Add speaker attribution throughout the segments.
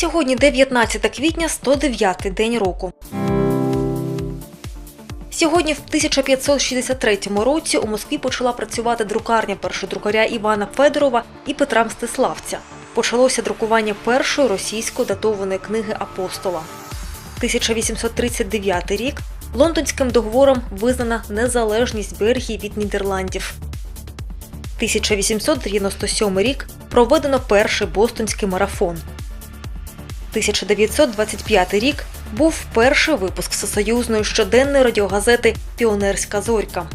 Speaker 1: Сьогодні 19 квітня, 109-й день року. Сьогодні, в 1563 році, у Москві почала працювати друкарня першодрукаря Івана Федорова і Петра Мстиславця. Почалося друкування першої російської датованої книги Апостола. 1839 рік лондонським договором визнана незалежність Бельгії від Нідерландів. 1897 рік проведено перший бостонський марафон. 1925 рік був перший випуск всесоюзної щоденної радіогазети Піонерська зорька.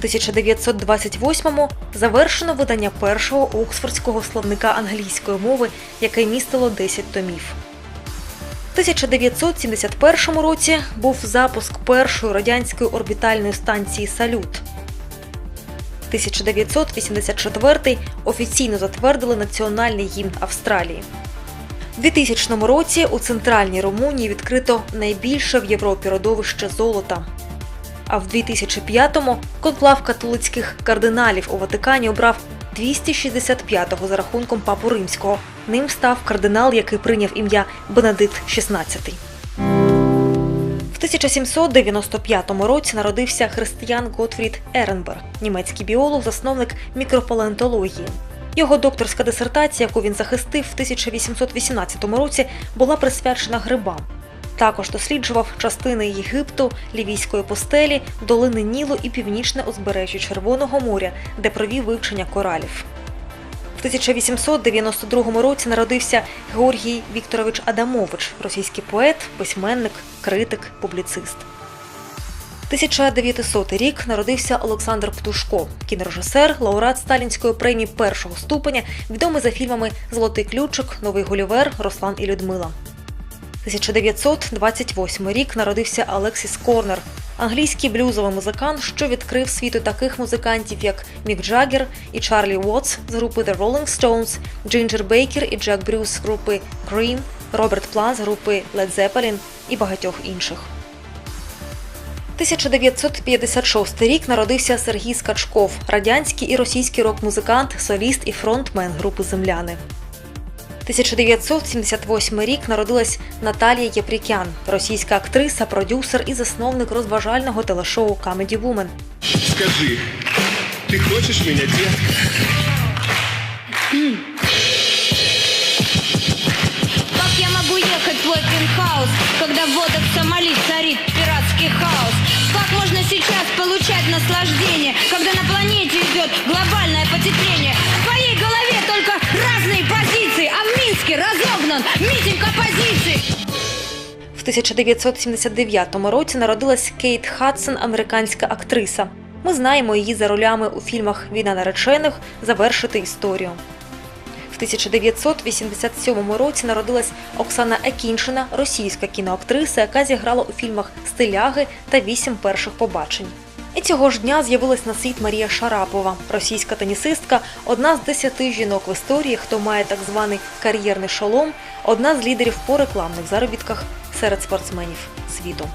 Speaker 1: В 1928-му завершено видання першого оксфордського словника англійської мови, яке містило 10 томів. В 1971 році був запуск першої радянської орбітальної станції Салют. 1984 офіційно затвердили національний гімн Австралії. У 2000 році у центральній Румунії відкрито найбільше в Європі родовище золота. А в 2005-му конклав католицьких кардиналів у Ватикані обрав 265-го за рахунком папу римського. Ним став кардинал, який прийняв ім'я Бенедикт XVI. В 1795 році народився християн Готфрід Еренберг, німецький біолог, засновник мікропалеонтології. Його докторська дисертація, яку він захистив в 1818 році, була присвячена грибам. Також досліджував частини Єгипту, Лівійської постелі, долини Нілу і північне узбережжя Червоного моря, де провів вивчення коралів. В 1892 році народився Георгій Вікторович Адамович, російський поет, письменник, критик, публіцист. 1900 рік народився Олександр Птушко, кінорежисер, лауреат Сталінської премії першого ступеня, відомий за фільмами Золотий ключик, Новий Гулівер, Руслан і Людмила. 1928 рік народився Алексіс Корнер, англійський блюзовий музикант, що відкрив світу таких музикантів, як Мік Джаггер і Чарлі Уотс з групи The Rolling Stones, Джинджер Бейкер і Джек Брюс з групи Cream, Роберт План з групи Led Zeppelin і багатьох інших. 1956 рік народився Сергій Скачков, радянський і російський рок-музикант, соліст і фронтмен групи Земляни. 1978 рік народилась Наталія Єпрікян, російська актриса, продюсер і засновник розважального телешоу Comedy Woman.
Speaker 2: Скажи, ты хочешь меня, детка?
Speaker 3: Как я могу ехать в твой пентхаус, когда в водах наслаждение, когда на планете идет глобальное потепление? В твоей голове только разные позиции, а в Минске разогнан митинг оппозиции.
Speaker 1: В 1979 році народилась Кейт Хадсон, американська актриса. Ми знаємо її за ролями у фільмах Війна наречених Завершити історію. В 1987 році народилась Оксана Екіншина, російська кіноактриса, яка зіграла у фільмах Стиляги та Вісім перших побачень. І цього ж дня з'явилась на світ Марія Шарапова, російська тенісистка, одна з десяти жінок в історії, хто має так званий кар'єрний шолом, одна з лідерів по рекламних заробітках серед спортсменів світу.